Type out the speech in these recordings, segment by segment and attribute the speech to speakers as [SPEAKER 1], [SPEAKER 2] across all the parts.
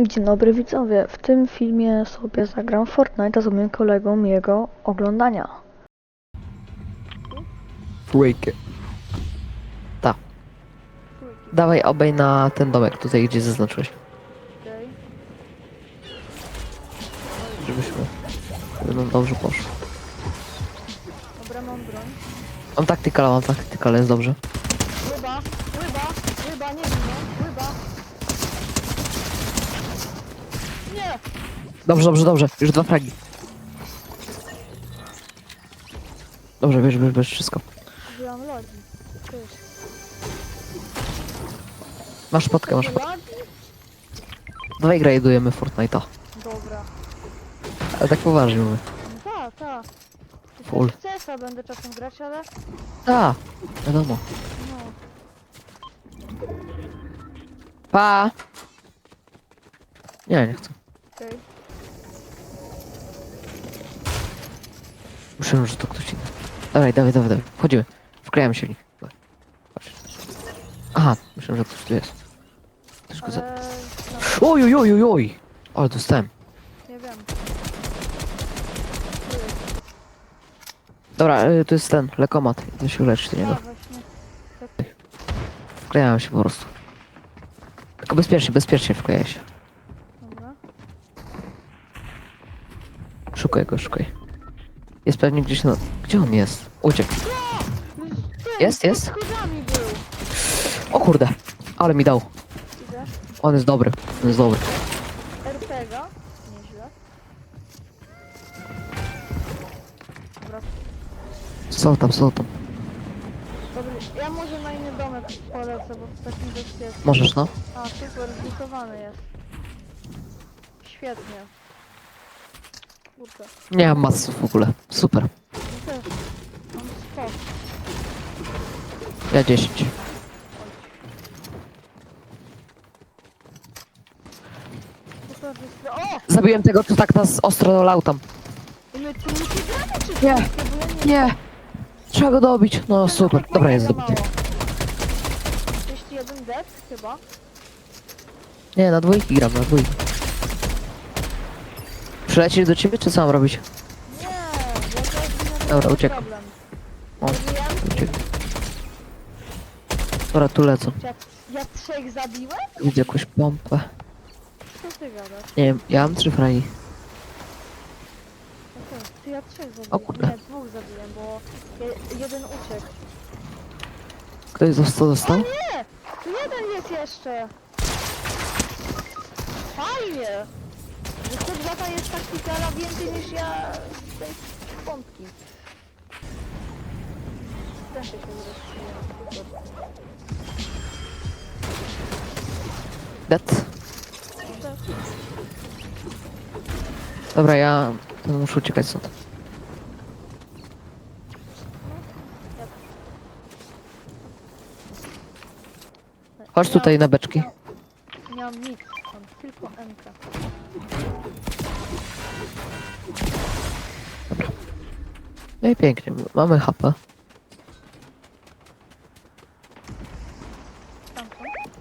[SPEAKER 1] Dzień dobry widzowie, w tym filmie sobie zagram Fortnite z moim kolegą miłego oglądania.
[SPEAKER 2] Trójkę. Ta. Dawaj obej na ten domek tutaj, gdzie zaznaczyłeś. Żebyśmy... żeby nam dobrze poszło.
[SPEAKER 1] Dobra, mam broń.
[SPEAKER 2] Mam taktykala, mam taktykala, jest dobrze.
[SPEAKER 1] Łyba, łyba, łyba, nie wiem, łyba. Nie!
[SPEAKER 2] Dobrze, dobrze, dobrze. Już dwa fragi. Dobrze, bierz, bierz, bierz wszystko.
[SPEAKER 1] Wziąłem lodzi.
[SPEAKER 2] Masz spotkę, masz spotkę.
[SPEAKER 1] Lodzi?
[SPEAKER 2] Dawaj grajdujemy Fortnite'a.
[SPEAKER 1] Dobra.
[SPEAKER 2] Ale tak poważnie mówię.
[SPEAKER 1] Ta, ta.
[SPEAKER 2] Full.
[SPEAKER 1] W CS-a będę czasem grać, ale
[SPEAKER 2] Ta, wiadomo.
[SPEAKER 1] no.
[SPEAKER 2] Pa! Nie, nie chcę.
[SPEAKER 1] Okej.
[SPEAKER 2] Myślałem, że to ktoś inny. Dawaj, dawaj, dawaj, dawaj. Wchodzimy. Wklejamy się w nich. Chodź. Aha, myślałem, że ktoś tu jest. Też go za...
[SPEAKER 1] Ale... No,
[SPEAKER 2] Oj, oj, oj, oj, oj! Ale dostałem.
[SPEAKER 1] nie wiem.
[SPEAKER 2] Dobra, y, to jest ten, lekomat. Idę się uleczyć do
[SPEAKER 1] A,
[SPEAKER 2] niego.
[SPEAKER 1] właśnie.
[SPEAKER 2] Wklejałem się po prostu. Tylko bezpiecznie, bezpiecznie wklejaj się.
[SPEAKER 1] Dobra.
[SPEAKER 2] Szukaj go, szukaj. Jest pewnie gdzieś na... Gdzie on jest? Uciekł. Jest, jest.
[SPEAKER 1] był.
[SPEAKER 2] O kurde! Ale mi dał.
[SPEAKER 1] Idę.
[SPEAKER 2] On jest dobry. On jest dobry.
[SPEAKER 1] RPGa? Nieźle. Dobra,
[SPEAKER 2] Co tam, co tam?
[SPEAKER 1] dobry. Ja może na inny domek polecę, bo to taki bezpieczny.
[SPEAKER 2] Możesz, no?
[SPEAKER 1] A, super, zbudowany jest. Świetnie. Kurde,
[SPEAKER 2] Nie mam masów w ogóle. Super.
[SPEAKER 1] też. Mam spok.
[SPEAKER 2] Ja 10.
[SPEAKER 1] Super, że... O!
[SPEAKER 2] Zabiłem tego, co tak nas ostro lał tam.
[SPEAKER 1] I my tu nie gramy, czy
[SPEAKER 2] Nie. Trzeba go dobić. No super.
[SPEAKER 1] Tak
[SPEAKER 2] Dobra, jest dobity.
[SPEAKER 1] mało. 31 dead chyba.
[SPEAKER 2] Nie, na dwójki gram, na dwójki. Przylecieć do ciebie, czy co mam robić?
[SPEAKER 1] Nie, bo to jest
[SPEAKER 2] Dobra, uciekam.
[SPEAKER 1] problem.
[SPEAKER 2] O.
[SPEAKER 1] Zabiłem?
[SPEAKER 2] Uciek. Dobra, tu lecą.
[SPEAKER 1] Ja, ja trzech zabiłem?
[SPEAKER 2] Widzę jakąś pompę.
[SPEAKER 1] Co ty gadasz?
[SPEAKER 2] Nie wiem, ja mam trzy fragi.
[SPEAKER 1] Okej, ty ja trzech zabiłem.
[SPEAKER 2] O kurde.
[SPEAKER 1] Nie, dwóch zabiłem, bo je, jeden uciekł.
[SPEAKER 2] Ktoś został,
[SPEAKER 1] O
[SPEAKER 2] dostał?
[SPEAKER 1] nie! Tu jeden jest jeszcze! Fajnie! Kudłata jest taktykala więcej niż ja z tej pompki. Też się. Super.
[SPEAKER 2] Dead. Dobra, ja muszę uciekać stąd. Chodź tutaj na beczki.
[SPEAKER 1] Nie mam nic, mam tylko MK.
[SPEAKER 2] No i pięknie, mamy HP.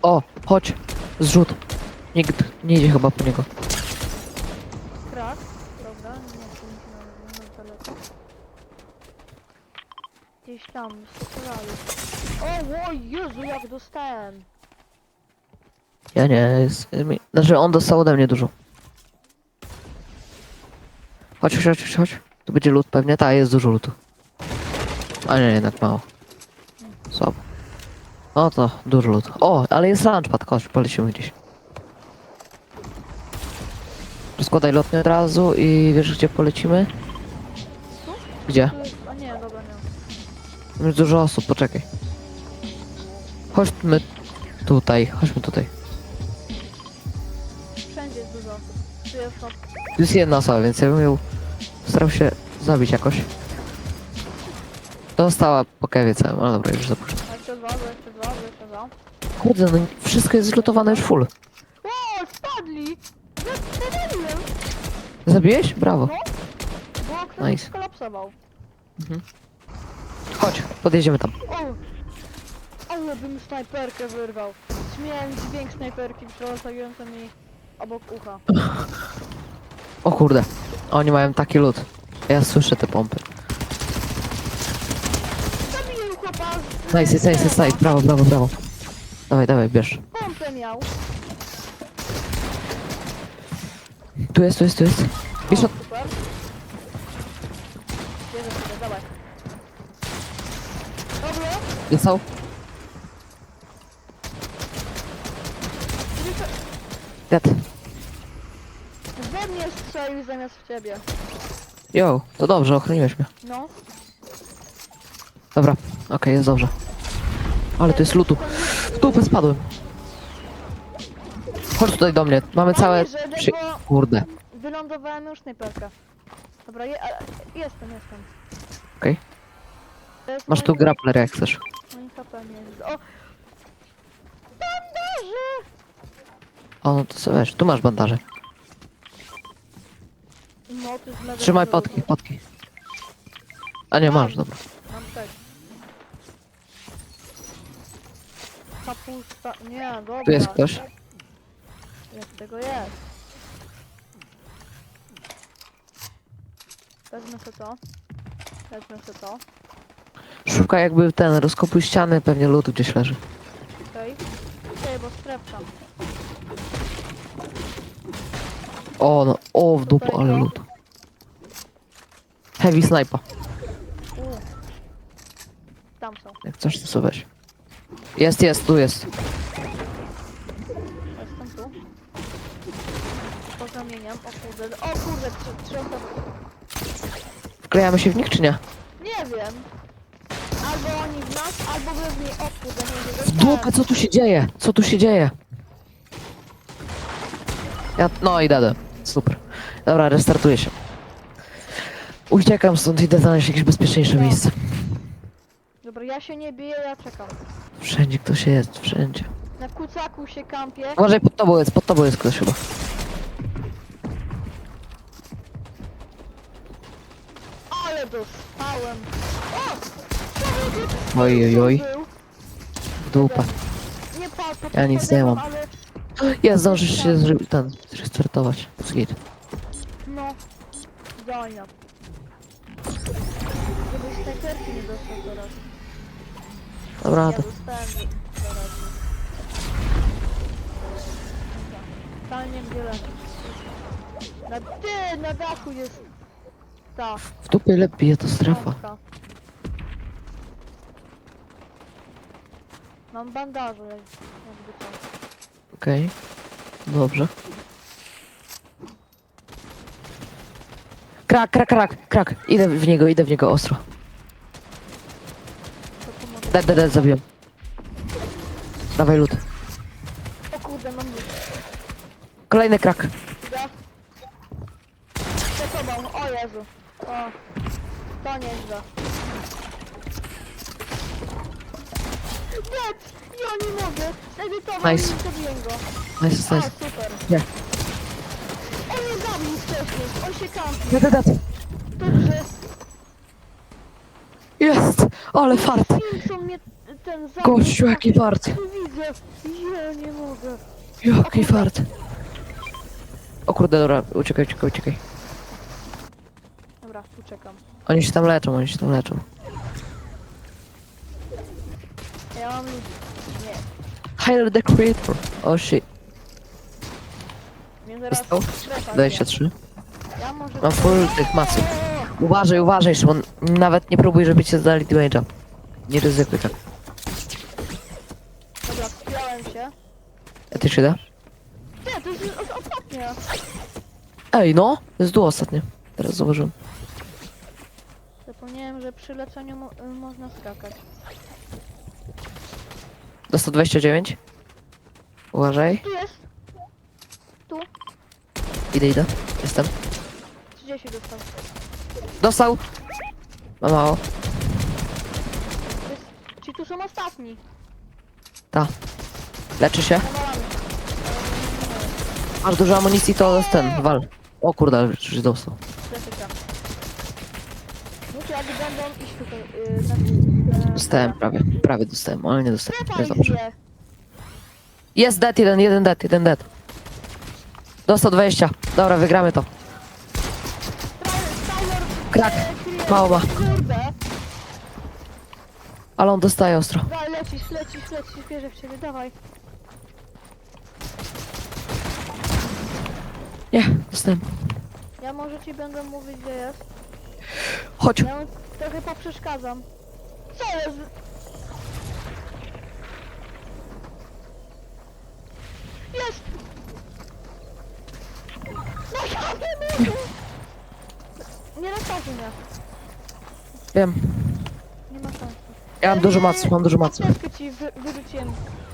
[SPEAKER 2] O, chodź, zrzut. Nikt nie idzie chyba po niego.
[SPEAKER 1] Krak, dobra, nie się na, na daleko. Gdzieś tam, strzelali. O, o Jezu, jak dostałem!
[SPEAKER 2] Ja nie, jest, znaczy on dostał ode mnie dużo. Chodź, chodź, chodź, chodź. Tu będzie lód pewnie, ta jest dużo lutu. A nie, jednak mało. Słabo. No to dużo lutu. O, ale jest launchpad, chodź, polecimy gdzieś. Rozkładaj lotnię od razu i wiesz gdzie polecimy?
[SPEAKER 1] Tu?
[SPEAKER 2] Gdzie?
[SPEAKER 1] A nie, dobra, nie.
[SPEAKER 2] Jest dużo osób, poczekaj. Chodźmy tutaj, chodźmy tutaj.
[SPEAKER 1] Wszędzie jest dużo osób. Tu jest.
[SPEAKER 2] Tu jest jedna osoba, więc ja bym ją starał się zabić jakoś. Dostała po kewie całym, ale dobra, już zapuszczę.
[SPEAKER 1] Jeszcze dwa, jeszcze dwa, jeszcze dwa.
[SPEAKER 2] Kurde, no wszystko jest zlutowane już full.
[SPEAKER 1] O, spadli!
[SPEAKER 2] Zabiłeś? Brawo.
[SPEAKER 1] No. Bo ktoś
[SPEAKER 2] Nice.
[SPEAKER 1] skolapsował.
[SPEAKER 2] Chodź, podjedziemy tam.
[SPEAKER 1] O! Ale bym snajperkę wyrwał. Śmiałem dźwięk snajperki, przelatujący mi obok ucha.
[SPEAKER 2] O kurde. Oni mają taki lód. Ja słyszę te pompy.
[SPEAKER 1] Zabiję chłopa z...
[SPEAKER 2] Nice, nice, nice, nice. Brawo, brawo, brawo. Dawaj, dawaj, bierz.
[SPEAKER 1] Pompę miał.
[SPEAKER 2] Tu jest, tu jest, tu jest. Bierz od...
[SPEAKER 1] Super. Bierze sobie, dawaj.
[SPEAKER 2] Dostał?
[SPEAKER 1] Widzisz,
[SPEAKER 2] Dead.
[SPEAKER 1] Strzelił zamiast w ciebie.
[SPEAKER 2] Yo, to dobrze, ochroniłeś mnie.
[SPEAKER 1] No.
[SPEAKER 2] Dobra, okej, jest dobrze. Ale to jest lutu. W dupę spadłem. Chodź tutaj do mnie, mamy całe... Przy... Kurde.
[SPEAKER 1] Wylądowałem już snajperka. Dobra, je, a, jestem, jestem.
[SPEAKER 2] Okej.
[SPEAKER 1] To jest
[SPEAKER 2] Masz tu grappler jak chcesz.
[SPEAKER 1] moje HP nie jest. O! Bandaże!
[SPEAKER 2] O, no to sobie weź, tu masz bandaże.
[SPEAKER 1] No, to jest mega
[SPEAKER 2] Trzymaj
[SPEAKER 1] dużo
[SPEAKER 2] potki,
[SPEAKER 1] ludzi.
[SPEAKER 2] potki. A nie masz, dobra.
[SPEAKER 1] Mam tak. Kapusta. Nie, dobra.
[SPEAKER 2] Tu jest ktoś.
[SPEAKER 1] Jest, tego jest. Wezmę sobie to. Wezmę sobie to.
[SPEAKER 2] Szukaj jakby ten, rozkopuj ściany, pewnie lód gdzieś leży.
[SPEAKER 1] Okej. Okej, bo strefka.
[SPEAKER 2] O, no, o, w dupę, ale lód. Heavy sniper.
[SPEAKER 1] U. Tam są.
[SPEAKER 2] Jak chcesz, to sobie weź. Jest, jest, tu jest.
[SPEAKER 1] Jestem tu. Pozamieniam. O kurde. O kurde, trzy, trzy osoby.
[SPEAKER 2] Wklejamy się w nich, czy nie?
[SPEAKER 1] Nie wiem. Albo oni w nas, albo wy w niej. O kurde, nie wiem.
[SPEAKER 2] W dupę, co tu się dzieje? Co tu się dzieje? Ja, no i dadę. Super. Dobra, restartuję się. Uciekam stąd, idę znaleźć jakieś bezpieczniejsze
[SPEAKER 1] No.
[SPEAKER 2] miejsce.
[SPEAKER 1] Dobra, ja się nie biję, ja czekam.
[SPEAKER 2] Wszędzie ktoś jest, wszędzie.
[SPEAKER 1] Na kucaku się kampię.
[SPEAKER 2] Uważaj, pod tobą jest, pod tobą jest ktoś chyba.
[SPEAKER 1] Ale dostałem. O!
[SPEAKER 2] Oj, oj, oj.
[SPEAKER 1] był.
[SPEAKER 2] Dupę.
[SPEAKER 1] Nie patrz,
[SPEAKER 2] Ja nic nie mam.
[SPEAKER 1] Ale
[SPEAKER 2] Ja zdążysz się zre- ten, zrestartować. Skid.
[SPEAKER 1] no. Snajperki nie dostał teraz.
[SPEAKER 2] Dobra,
[SPEAKER 1] Ja
[SPEAKER 2] to
[SPEAKER 1] dostałem teraz. Na ty, na dachu jest ta
[SPEAKER 2] w dupie lepiej to strefa.
[SPEAKER 1] Mam bandaże, jak- jakby co.
[SPEAKER 2] Okej. Dobrze. Krak, krak, krak, krak. Idę w niego, idę w niego ostro. Dead, dead, dead, zabiłem. Dawaj lód.
[SPEAKER 1] O kurde, mam lód.
[SPEAKER 2] Kolejny krak.
[SPEAKER 1] Idę. Za tobą, o Jezu. O, to nieźle. Dead! Ja nie mogę! Edytował
[SPEAKER 2] Nice.
[SPEAKER 1] i zabiję go.
[SPEAKER 2] Nice, nice.
[SPEAKER 1] super.
[SPEAKER 2] Nie.
[SPEAKER 1] On mnie zabił wcześniej, on się kampi.
[SPEAKER 2] Dead, dead, dead.
[SPEAKER 1] Dobrze.
[SPEAKER 2] Jest! Ale fart.
[SPEAKER 1] Simpson mnie ten zabił.
[SPEAKER 2] Gościu, jaki fart.
[SPEAKER 1] Tu widzę. Ja nie mogę.
[SPEAKER 2] Jaki fart. O kurde, dobra, uciekaj, uciekaj, uciekaj.
[SPEAKER 1] Dobra, tu czekam.
[SPEAKER 2] Oni się tam leczą, oni się tam leczą.
[SPEAKER 1] Ja mam lód. Nie.
[SPEAKER 2] Hire the creator. O shit.
[SPEAKER 1] Mnie zaraz
[SPEAKER 2] Dostał?
[SPEAKER 1] strefa
[SPEAKER 2] 23.
[SPEAKER 1] Ja może...
[SPEAKER 2] Mam full tych maców. Uważaj, uważaj, Szymon. Nawet nie próbuj, żeby cię zdali damage'a. Nie ryzykuj tak.
[SPEAKER 1] Dobra, wspiąłem się.
[SPEAKER 2] Ja też idę.
[SPEAKER 1] Nie, to jest o- ostatnia.
[SPEAKER 2] Ej, no! To jest ostatnie. Teraz zauważyłem.
[SPEAKER 1] Zapomniałem, że przy leceniu mo y, można skakać.
[SPEAKER 2] Do 129. Uważaj.
[SPEAKER 1] Tu jest! Tu!
[SPEAKER 2] Idę, idę. Jestem.
[SPEAKER 1] 30 dostał.
[SPEAKER 2] Dostał! Ma mało.
[SPEAKER 1] To jest... Ci tu są ostatni.
[SPEAKER 2] Ta. Leczy się.
[SPEAKER 1] Nawalamy.
[SPEAKER 2] Masz dużo amunicji, to jest ten. Wal. O kurde, ale już dostał.
[SPEAKER 1] Muszę jak będą iść tutaj. Yy, na,
[SPEAKER 2] Dostałem prawie. Prawie dostałem, ale nie dostałem.
[SPEAKER 1] Strefa
[SPEAKER 2] Jest dobrze.
[SPEAKER 1] idzie.
[SPEAKER 2] Jest dead, jeden, jeden dead, jeden dead. Dostał 20. Dobra, wygramy to. Krak. Mało ma.
[SPEAKER 1] Kurde.
[SPEAKER 2] Ale on dostaje ostro.
[SPEAKER 1] Dawaj, lecisz, lecisz, lecisz, wierzę w ciebie, dawaj.
[SPEAKER 2] Nie, dostałem.
[SPEAKER 1] Ja może ci będę mówić, gdzie jest.
[SPEAKER 2] Chodź.
[SPEAKER 1] Ja mu trochę poprzeszkadzam. Co jest? Jest! No ja nie mogę! Nie rozkazuj mnie.
[SPEAKER 2] Wiem.
[SPEAKER 1] Nie ma sensu.
[SPEAKER 2] Ja mam dużo maców, mam dużo maców.
[SPEAKER 1] Apteczkę ci wy, wyrzuciłem.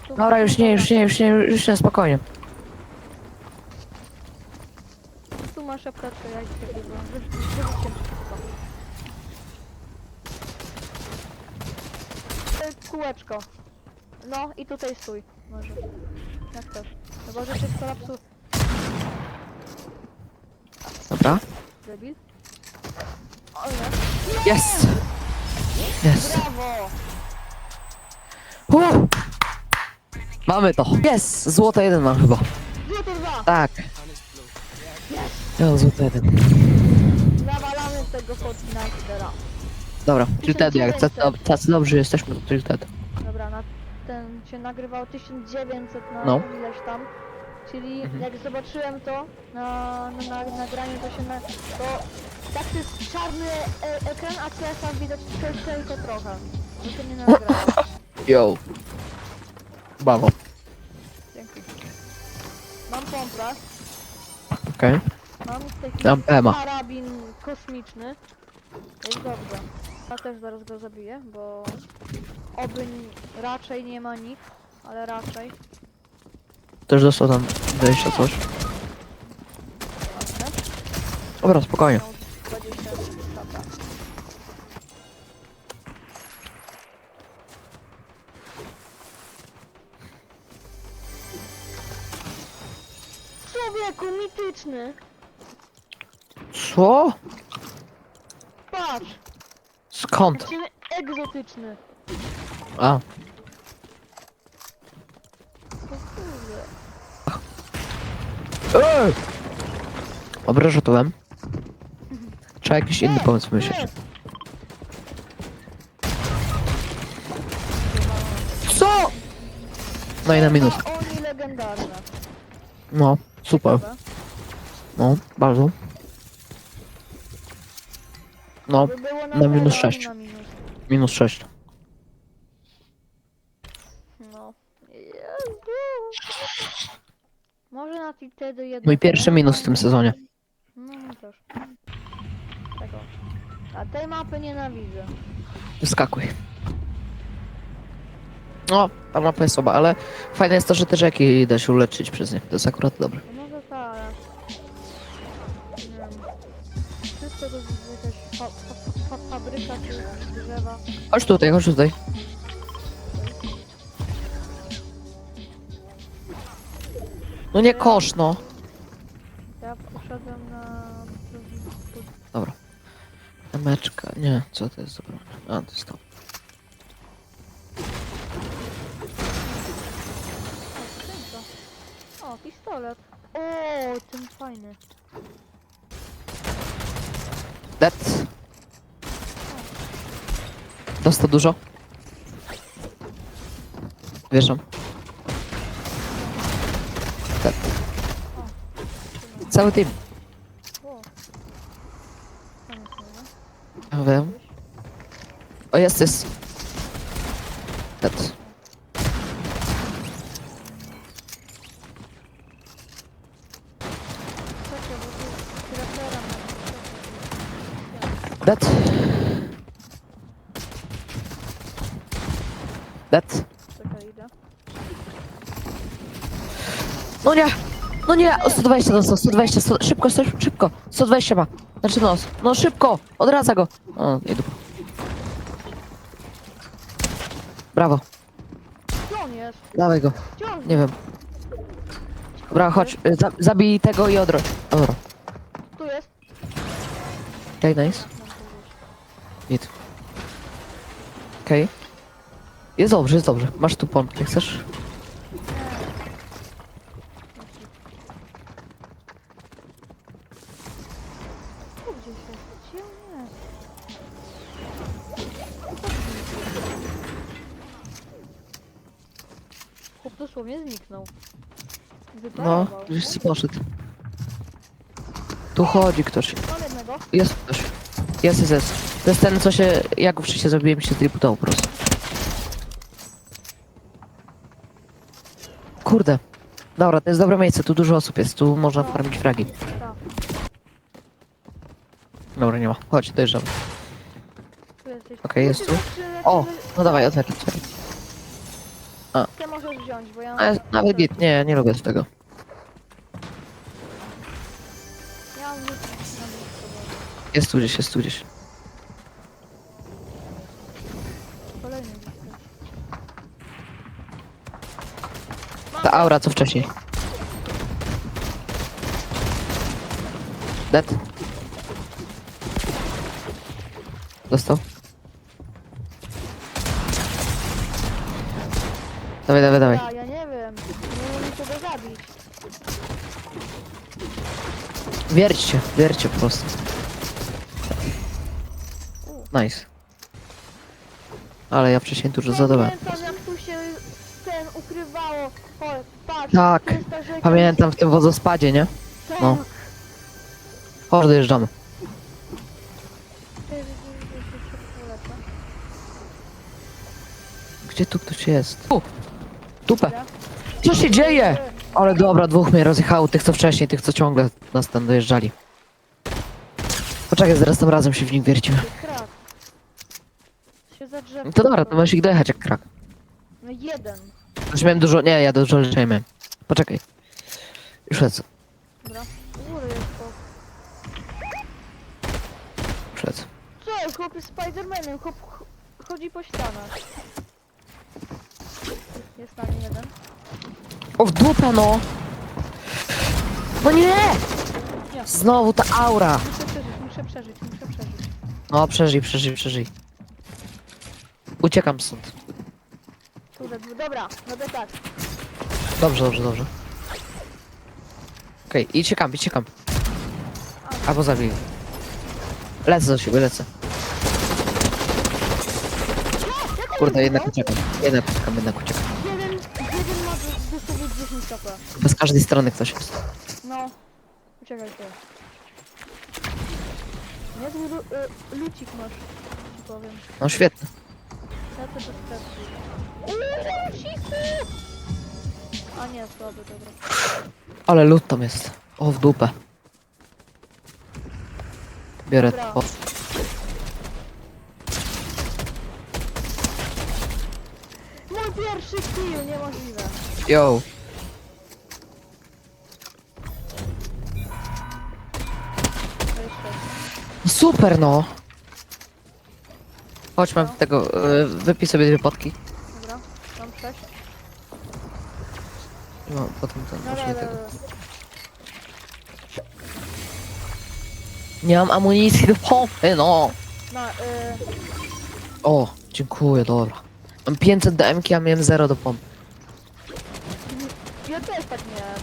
[SPEAKER 2] Dobra, już nie, już nie, już nie, już nie, spokojnie.
[SPEAKER 1] Tu masz apteczkę, ja ci wy- wyrzuciłem wszystko. E, Kółeczko. No i tutaj stój. Może. Jak chcesz. Chyba, że się skolapsu...
[SPEAKER 2] Dobra.
[SPEAKER 1] Debil.
[SPEAKER 2] Jest. Jest.
[SPEAKER 1] Brawo!
[SPEAKER 2] Uh. Mamy to. Jest. Złoto jeden mam chyba.
[SPEAKER 1] Złoto dwa!
[SPEAKER 2] Tak. Ja mam złoto jeden.
[SPEAKER 1] Nawalamy tego Fortnite teraz.
[SPEAKER 2] Dobra, tilted jak tacy, dob- tacy dobrzy jesteśmy, to tilted.
[SPEAKER 1] Dobra, na ten się nagrywał 1900 na
[SPEAKER 2] No.
[SPEAKER 1] ileś tam. Czyli
[SPEAKER 2] Mhm.
[SPEAKER 1] jak zobaczyłem to na, na, na nagraniu, to się na, to tak to jest czarny e, ekran, a CS widać tylko, tylko trochę. No to nie nagrało.
[SPEAKER 2] Yo. Bawo.
[SPEAKER 1] Dzięki. Mam pompę,
[SPEAKER 2] Okej.
[SPEAKER 1] mam taki
[SPEAKER 2] Mam Ema.
[SPEAKER 1] karabin kosmiczny. Jest dobrze. Ja też zaraz go zabiję, bo oby raczej nie ma nikt, ale raczej.
[SPEAKER 2] Też dostał tam 20 coś. Dobra, spokojnie.
[SPEAKER 1] Miał 20 dobra. Człowieku, mityczny!
[SPEAKER 2] Co?
[SPEAKER 1] Patrz!
[SPEAKER 2] Skąd?
[SPEAKER 1] Znaczy egzotyczny.
[SPEAKER 2] A,
[SPEAKER 1] O kurde.
[SPEAKER 2] Ej! Dobra, rzutułem. Trzeba jakiś inny pomysł myśleć. Co? No i na minus.
[SPEAKER 1] A Oni legendarne.
[SPEAKER 2] No, super. No, bardzo. No,
[SPEAKER 1] By było
[SPEAKER 2] na minus sześć.
[SPEAKER 1] Na minus.
[SPEAKER 2] minus 6.
[SPEAKER 1] No. Jezu. Może na wtedy jedno.
[SPEAKER 2] Mój pierwszy minus w tym sezonie.
[SPEAKER 1] No mi też. Tego. A tej mapy nienawidzę.
[SPEAKER 2] Wyskakuj. No, ta mapa jest słaba, ale fajne jest to, że te rzeki da się uleczyć przez nie. To jest akurat dobre.
[SPEAKER 1] No może tak, ale... Nie wiem. Wszystko to jest jakaś fa fa fa fabryka czy drzewa.
[SPEAKER 2] Chodź tutaj, chodź tutaj. No nie kosz, no.
[SPEAKER 1] Ja poszedłem na...
[SPEAKER 2] Meczka, nie, co to jest broń? A, to jest to.
[SPEAKER 1] O, pistolet. O, ten fajny.
[SPEAKER 2] Dead. Dostał dużo. Wierzę. Dead. Cały team.
[SPEAKER 1] O. Fajny, fajny.
[SPEAKER 2] Ja wiem. O, jest, jest. Dead.
[SPEAKER 1] Czekaj, bo tu krapera ma.
[SPEAKER 2] Dead. Dead.
[SPEAKER 1] Czekaj, idę.
[SPEAKER 2] No nie! No nie! O, 120 dostał, 120, 100, szybko, szybko! 120 ma. Znaczy nos. No szybko! Odradza go! O, nie dupa. Brawo.
[SPEAKER 1] Gdzie on jest?
[SPEAKER 2] Dawaj go.
[SPEAKER 1] Gdzie on
[SPEAKER 2] Nie wiem. Dobra, chodź. y, Za, zabij tego i odrodź. Dobra.
[SPEAKER 1] Tu jest?
[SPEAKER 2] Okej, nice.
[SPEAKER 1] Tu już.
[SPEAKER 2] Git. Okej. Jest dobrze, jest dobrze. Masz tu pompkę, chcesz?
[SPEAKER 1] gdzieś jest. Gdzie on jest? Chłop dosłownie zniknął.
[SPEAKER 2] No, gdzieś si poszedł. Tu chodzi ktoś.
[SPEAKER 1] Mam jednego.
[SPEAKER 2] Jest ktoś. Jest, jest, jest. To jest ten, co się... Jak go wcześniej zrobiłem, się tributował po prostu. Kurde. Dobra, to jest dobre miejsce, tu dużo osób jest, tu można farmić fragi.
[SPEAKER 1] Tak,
[SPEAKER 2] Dobra, nie ma. Chodź, dojeżdżamy.
[SPEAKER 1] tu jesteś.
[SPEAKER 2] Okej, jest tu. O, no dawaj, otwieraj, otwieraj.
[SPEAKER 1] Ty możesz wziąć, bo ja...
[SPEAKER 2] A, nawet git, nie, nie lubię tego. Jest tu gdzieś, jest tu gdzieś.
[SPEAKER 1] Kolejny list.
[SPEAKER 2] Ta aura, co wcześniej. Dead. Dostał. Dawaj, dawaj, dawaj.
[SPEAKER 1] Ja, ja nie wiem. Nie umiem kogo zabić.
[SPEAKER 2] Wierćcie, wierćcie po prostu. Nice. Ale ja wcześniej dużo zadałem.
[SPEAKER 1] Pamiętam jak tu się ten ukrywało. O, patrz.
[SPEAKER 2] Tak,
[SPEAKER 1] to jest ta rzeka.
[SPEAKER 2] Pamiętam w tym wodospadzie, nie?
[SPEAKER 1] Tak.
[SPEAKER 2] no. Chodź, dojeżdżamy.
[SPEAKER 1] Ty, lecę.
[SPEAKER 2] Gdzie tu ktoś jest? Tu! Dupę! Co się dzieje? Ale dobra, dwóch mnie rozjechało, tych co wcześniej, tych co ciągle nas tam dojeżdżali. Poczekaj, zaraz tam razem się w nich wiercimy.
[SPEAKER 1] Krak. Za drzewem.
[SPEAKER 2] No to dobra, to możesz ich dojechać jak krak.
[SPEAKER 1] No jeden.
[SPEAKER 2] Już miałem dużo, nie, ja dużo leczenia miałem. Poczekaj. Już lecę,
[SPEAKER 1] Dobra. U góry jest to.
[SPEAKER 2] już lecę.
[SPEAKER 1] Co jest? Chłop jest Spidermanem. Chłop ch chodzi po ścianach. Jest na nim jeden.
[SPEAKER 2] O, w dupę no! No nie!
[SPEAKER 1] Nie.
[SPEAKER 2] Znowu ta aura!
[SPEAKER 1] Muszę przeżyć, muszę przeżyć, muszę przeżyć.
[SPEAKER 2] No, przeżyj, przeżyj, przeżyj. Uciekam stąd.
[SPEAKER 1] Kurde, dobra, no to tak.
[SPEAKER 2] Dobrze, dobrze, dobrze. Okej, okay, i ciekam, i ciekam. Albo zabiję. Lecę do siebie, lecę. Kurde, jednak uciekam. Jednak uciekam, jednak uciekam.
[SPEAKER 1] Jeden, jeden ma do- dosłownie 10 HP.
[SPEAKER 2] Bo z każdej strony ktoś jest.
[SPEAKER 1] No, uciekaj ty. Niezły lu y, lucik masz, ci powiem.
[SPEAKER 2] No świetnie.
[SPEAKER 1] Lecę do sklepu. Luciku! A nie, słaby, dobra.
[SPEAKER 2] Ale lód tam jest. O, w dupę. Biorę
[SPEAKER 1] Dobra.
[SPEAKER 2] to.
[SPEAKER 1] Mój pierwszy kill, niemożliwe.
[SPEAKER 2] Yo.
[SPEAKER 1] To.
[SPEAKER 2] Super no. Chodź, mam tego, y, wypij sobie dwie potki.
[SPEAKER 1] Dobra, mam 6.
[SPEAKER 2] No, potem ten,
[SPEAKER 1] No,
[SPEAKER 2] właśnie
[SPEAKER 1] dobra,
[SPEAKER 2] tego.
[SPEAKER 1] dobra.
[SPEAKER 2] Nie mam amunicji do pompy, no.
[SPEAKER 1] No, y,
[SPEAKER 2] O, dziękuję, dobra. Mam 500 do MK, a miałem 0 do pompy.
[SPEAKER 1] ja też tak miałem.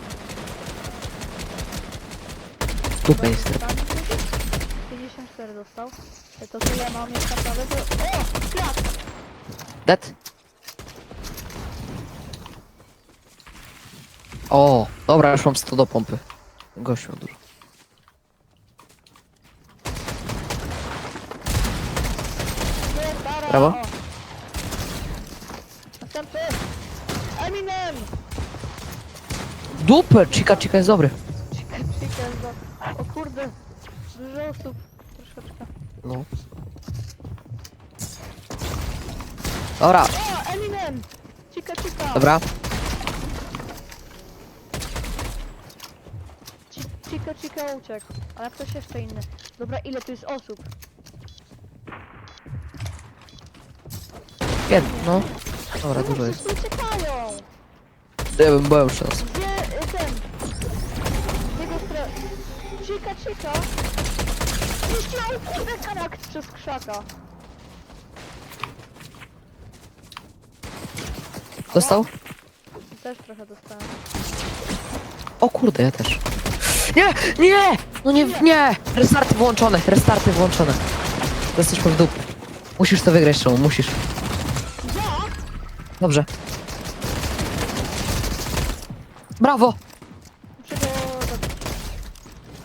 [SPEAKER 2] W dupę jest.
[SPEAKER 1] Tam gdzieś? 54 dostał. To co ja mam jest naprawdę to... O! Krak!
[SPEAKER 2] Dead. O, dobra, już mam 100 do pompy. Gościu dużo.
[SPEAKER 1] Para!
[SPEAKER 2] Brawo.
[SPEAKER 1] o. Następny! Eminem!
[SPEAKER 2] Dupę, chica, chica jest dobry. Dobra,
[SPEAKER 1] O! Eminem! Chica, chica!
[SPEAKER 2] dobra.
[SPEAKER 1] Ci- Chica, chica uciekł. Ale ktoś jeszcze inny. Dobra, ile tu jest osób?
[SPEAKER 2] Jeden, no. Dobra, dużo jest.
[SPEAKER 1] Wszyscy uciekają!
[SPEAKER 2] Ja bym byłem raz.
[SPEAKER 1] Gdzie y, ten? Jego strony. Chica, chica! Zniszczył kurde karak przez krzaka.
[SPEAKER 2] Dostał?
[SPEAKER 1] Też trochę dostałem.
[SPEAKER 2] O kurde, ja też. Nie! Nie! No nie, nie! Restarty włączone, restarty włączone. Jesteśmy w dup. Musisz to wygrać, Szymon, musisz. Dobrze. Brawo!
[SPEAKER 1] Muszę go zabić.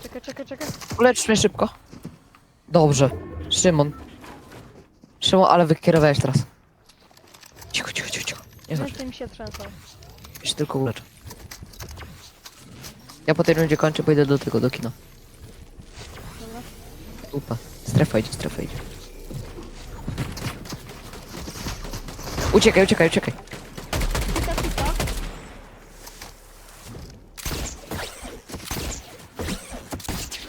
[SPEAKER 1] Czekaj, czekaj, czekaj.
[SPEAKER 2] Ulecz mnie szybko. Dobrze. Szymon. Szymon, ale wykierowałeś teraz. Cicho, cicho, cicho. Nie
[SPEAKER 1] Myślę mi się trzęsał.
[SPEAKER 2] ja się tylko uleczę. Ja po tej rundzie kończę, pójdę do tego, do kina.
[SPEAKER 1] Dobra.
[SPEAKER 2] Upa. Strefa idzie, strefa idzie. Uciekaj, uciekaj, uciekaj.
[SPEAKER 1] Pika, pika.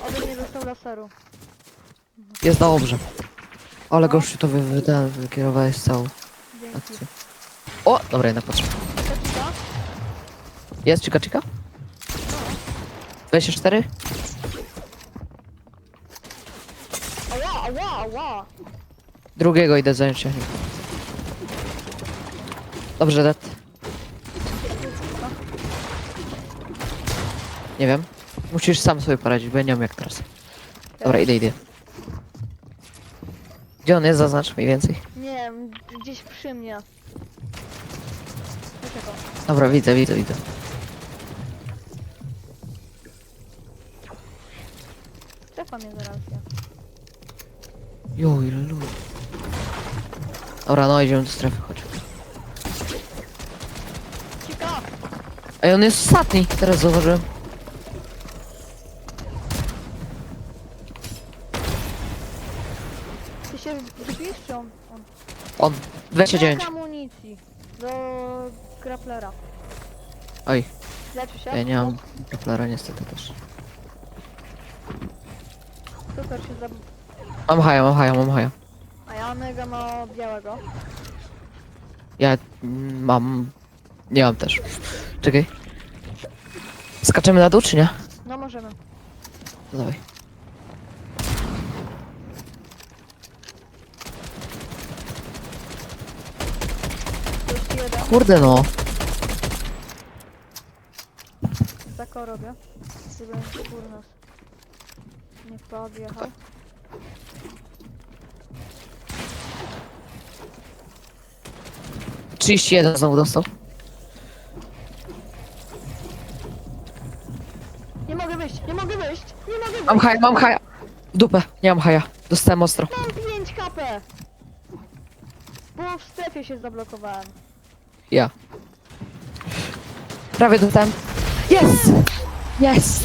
[SPEAKER 1] Oby nie dostał laseru.
[SPEAKER 2] Jest dobrze. Ale gościu to wy, wy, wy, wykierowałeś całą
[SPEAKER 1] Dzięki.
[SPEAKER 2] akcję. O! Dobra, jednak patrzę. Jest czyka, czyka? 24?
[SPEAKER 1] Ała.
[SPEAKER 2] Drugiego idę zająć się. Dobrze, dead. Nie wiem. Musisz sam sobie poradzić, bo ja nie wiem jak teraz. Dobra, idę, idę. Gdzie on jest? Zaznacz mniej więcej.
[SPEAKER 1] Nie wiem, gdzieś przy mnie.
[SPEAKER 2] Dobra, widzę, widzę, widzę.
[SPEAKER 1] Strefa mnie zaraz ja.
[SPEAKER 2] Jo, ile ludzi. Dobra, no idziemy do strefy, chodź.
[SPEAKER 1] Cika!
[SPEAKER 2] Ej, on jest ostatni, teraz zauważyłem.
[SPEAKER 1] Ty się czy on? on?
[SPEAKER 2] On, 29.
[SPEAKER 1] Brak amunicji. Do
[SPEAKER 2] Oj,
[SPEAKER 1] Leczy się?
[SPEAKER 2] ja nie mam Dopplera niestety też.
[SPEAKER 1] Super się zab...
[SPEAKER 2] Mam haja, mam haja, mam haja.
[SPEAKER 1] A ja mega ma białego.
[SPEAKER 2] Ja mm, mam... Nie mam też. Czekaj. Skaczemy na dół, czy nie?
[SPEAKER 1] No możemy.
[SPEAKER 2] No dawaj.
[SPEAKER 1] Jeszcze jeden.
[SPEAKER 2] Kurde no.
[SPEAKER 1] Tako robię. Żeby kurnas. Nie podjechał.
[SPEAKER 2] 31 znowu dostał.
[SPEAKER 1] Nie mogę wyjść! Nie mogę wyjść! Nie mogę wyjść!
[SPEAKER 2] Mam haja, mam haja. W dupę, nie mam haja. Dostałem ostro.
[SPEAKER 1] Mam 5 KP! Bo w strefie się zablokowałem.
[SPEAKER 2] Ja. Prawie dostałem. Jest! Jest!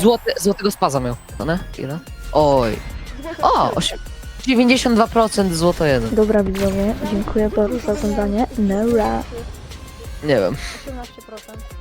[SPEAKER 2] Złoty, złotego spaza miał. No nie? Ile? Oj. O. 8. 92% złoto 1.
[SPEAKER 3] Dobra widzowie, dziękuję bardzo za oglądanie. Nara.
[SPEAKER 2] Nie wiem.
[SPEAKER 1] 18%.